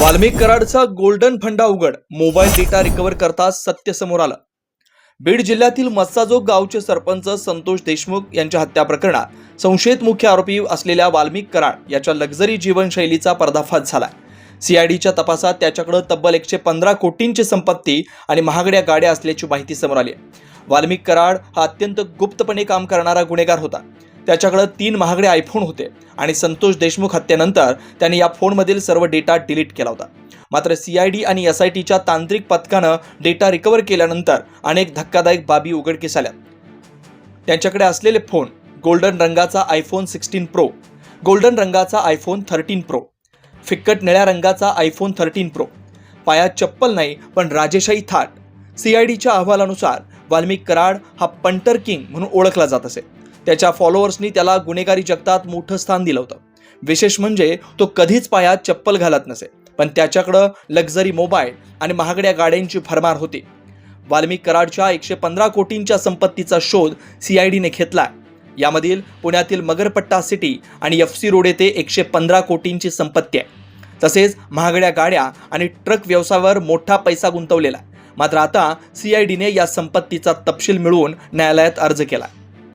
Valmik कराडचा golden फंडा उघड. Mobile data recover करता सत्य समोर आलं. बीड जिल्ह्यातील मस्साजोग गावचे सरपंच संतोष देशमुख यांच्या हत्या प्रकरणात संशयित मुख्य आरोपी असलेल्या वाल्मिक कराड याच्या लक्झरी जीवनशैलीचा पर्दाफाश झाला सीआयडीच्या तपासात त्याच्याकडे तब्बल एकशे पंधरा कोटींची संपत्ती आणि महागड्या गाड्या असल्याची माहिती समोर आली वाल्मिक कराड हा अत्यंत गुप्तपणे काम करणारा गुन्हेगार होता. त्याच्याकडं तीन महागडे आयफोन होते आणि संतोष देशमुख हत्येनंतर त्याने या फोनमधील सर्व डेटा डिलीट केला होता. मात्र सीआयडी आणि एस आय टीच्या तांत्रिक पथकानं डेटा रिकव्हर केल्यानंतर अनेक धक्कादायक बाबी उघडकीस आल्या. त्यांच्याकडे असलेले फोन गोल्डन रंगाचा आयफोन सिक्स्टीन प्रो गोल्डन रंगाचा आयफोन थर्टीन प्रो फिक्कट निळ्या रंगाचा आयफोन थर्टीन प्रो पायात चप्पल नाही पण राजेशाही थाट. सी आय डीच्या अहवालानुसार वाल्मिक कराड हा पंटर किंग म्हणून ओळखला जात असे. त्याच्या फॉलोअर्सनी त्याला गुन्हेगारी जगतात मोठं स्थान दिलं होतं. विशेष म्हणजे तो कधीच पायात चप्पल घालत नसे. पण त्याच्याकडं लक्झरी मोबाईल आणि महागड्या गाड्यांची भरमार होती. वाल्मिक कराडच्या एकशे पंधरा कोटींच्या संपत्तीचा शोध सीआयडीने घेतला यामधील पुण्यातील मगरपट्टा सिटी आणि एफ सी रोड येथे एकशे पंधरा कोटींची संपत्ती आहे. तसेच महागड्या गाड्या आणि ट्रक व्यवसायावर मोठा पैसा गुंतवलेला मात्र आता सीआयडीने या संपत्तीचा तपशील मिळवून न्यायालयात अर्ज केला